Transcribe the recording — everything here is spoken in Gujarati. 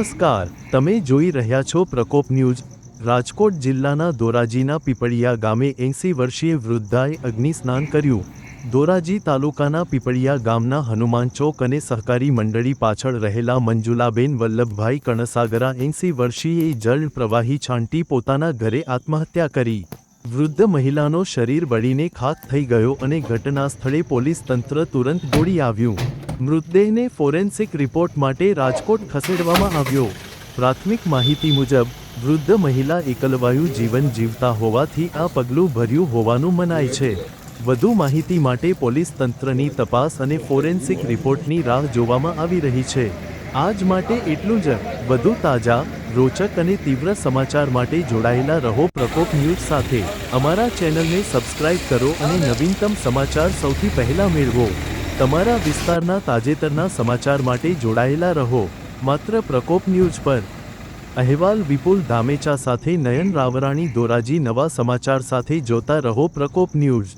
નમસ્કાર. તમે જોઈ રહ્યા છો પ્રકોપ ન્યૂઝ. રાજકોટ જિલ્લાના ધોરાજીના પીપળિયા ગામે એંસી વર્ષીય વૃદ્ધાએ અગ્નિસ્નાન કર્યું. ધોરાજી તાલુકાના પીપળિયા ગામના હનુમાન ચોક અને સહકારી મંડળી પાછળ રહેલા મંજુલાબેન વલ્લભભાઈ કણસાગરા એંસી વર્ષીય જળ પ્રવાહી છાંટી પોતાના ઘરે આત્મહત્યા કરી. વૃદ્ધ મહિલાનો શરીર બળીને ખાક થઈ ગયો અને ઘટના સ્થળે પોલીસ તંત્ર તુરંત દોડી આવ્યું. મૃતદેહને ફોરેન્સિક રિપોર્ટ માટે રાજકોટ ખસેડવામાં આવ્યો. પ્રાથમિક માહિતી મુજબ, વૃદ્ધ મહિલા એકલવાયુ જીવન જીવતા હોવાથી આ પગલું ભર્યું હોવાનું મનાય છે. વધુ માહિતી માટે પોલીસ તંત્રની તપાસ અને ફોરેન્સિક રિપોર્ટની રાહ જોવામાં આવી રહી છે. આજ માટે એટલું જ. વધુ તાજા, રોચક અને તીવ્ર સમાચાર માટે જોડાયેલા રહો પ્રકોપ ન્યૂઝ સાથે. અમારા ચેનલને સબસ્ક્રાઇબ કરો અને નવીનતમ સમાચાર સૌથી પહેલા મેળવો. તમારા વિસ્તારના તાજેતરના સમાચાર માટે જોડાયેલા રહો. માત્ર પ્રકોપ ન્યૂઝ પર. અહેવાલ વિપુલ ધામેચા સાથે નયન રાવરાણી દોરાજી નવા સમાચાર સાથે જોતા રહો પ્રકોપ ન્યૂઝ.